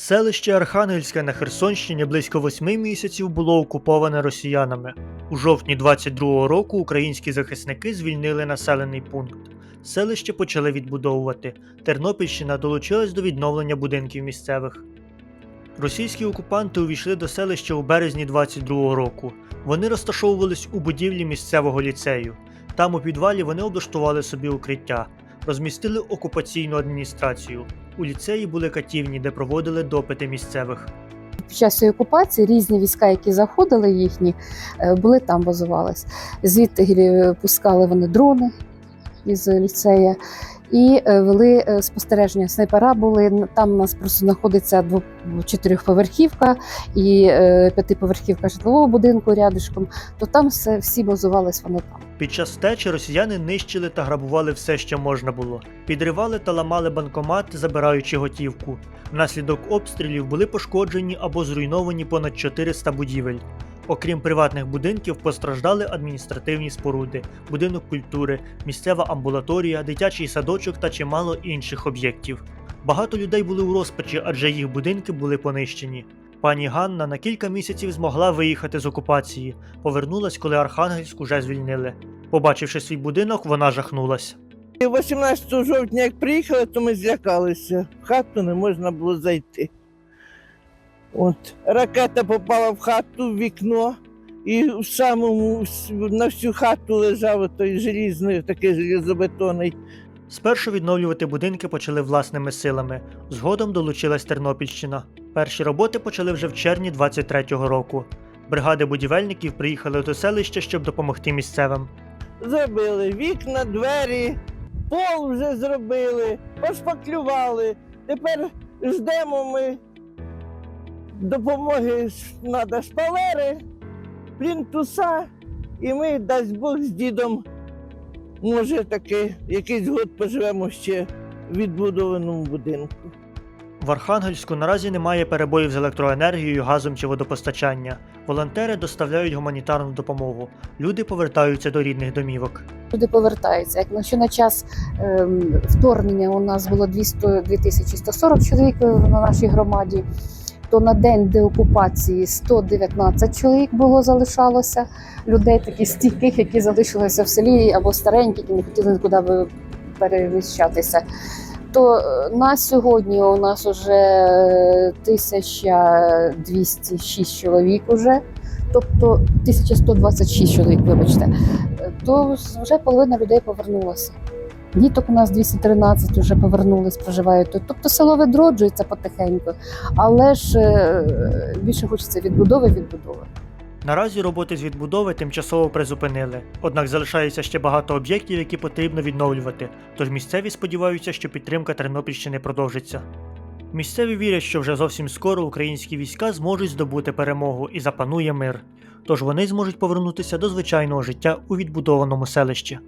Селище Архангельське на Херсонщині близько восьми місяців було окуповане росіянами. У жовтні 22-го року українські захисники звільнили населений пункт. Селище почали відбудовувати. Тернопільщина долучилась до відновлення будинків місцевих. Російські окупанти увійшли до селища у березні 22-го року. Вони розташовувались у будівлі місцевого ліцею. Там у підвалі вони облаштували собі укриття, розмістили окупаційну адміністрацію. У ліцеї були катівні, де проводили допити місцевих. Під час окупації різні війська, які заходили їхні, е, були там базувались. Звідти е, пускали вони дрони із ліцея і е, вели спостереження. Снайпера були там. У нас просто знаходиться чотирьохповерхівка і п'ятиповерхівка житлового будинку рядишком. То там все всі базувались вони там. Під час втечі росіяни нищили та грабували все, що можна було. Підривали та ламали банкомати, забираючи готівку. Внаслідок обстрілів були пошкоджені або зруйновані понад 400 будівель. Окрім приватних будинків, постраждали адміністративні споруди, будинок культури, місцева амбулаторія, дитячий садочок та чимало інших об'єктів. Багато людей були у розпачі, адже їх будинки були понищені. Пані Ганна на кілька місяців змогла виїхати з окупації, повернулась, коли Архангельськ уже звільнили. Побачивши свій будинок, вона жахнулась. 18 жовтня, як приїхали, то ми злякалися. В хату не можна було зайти. От. Ракета попала в хату, в вікно, і в самому на всю хату лежав той желізний, такий железобетонний. Спершу відновлювати будинки почали власними силами. Згодом долучилась Тернопільщина. Перші роботи почали вже в червні 23-го року. Бригади будівельників приїхали до селища, щоб допомогти місцевим. Зробили вікна, двері, пол вже зробили, пошпаклювали. Тепер ждемо ми допомоги, треба шпалери, плінтуса, і ми, дасть Бог, з дідом, може таки, якийсь год поживемо ще в відбудованому будинку. В Архангельську наразі немає перебоїв з електроенергією, газом чи водопостачання. Волонтери доставляють гуманітарну допомогу. Люди повертаються до рідних домівок. Люди повертаються. Як якщо на час ем, вторгнення у нас було 200, 2140 чоловік е, на нашій громаді, то на день деокупації 119 чоловік було залишалося людей, таких стійких, які залишилися в селі або старенькі, які не хотіли нікуди ви- переміщатися. То е, на сьогодні у нас вже 1206 чоловік уже, тобто 1126 чоловік, вибачте то вже половина людей повернулася. Діток у нас 213 вже повернулись, проживають тут. Тобто село відроджується потихеньку, але ж е, більше хочеться відбудови відбудови. Наразі роботи з відбудови тимчасово призупинили, однак залишається ще багато об'єктів, які потрібно відновлювати, тож місцеві сподіваються, що підтримка Тернопільщини продовжиться. Місцеві вірять, що вже зовсім скоро українські війська зможуть здобути перемогу і запанує мир, тож вони зможуть повернутися до звичайного життя у відбудованому селищі.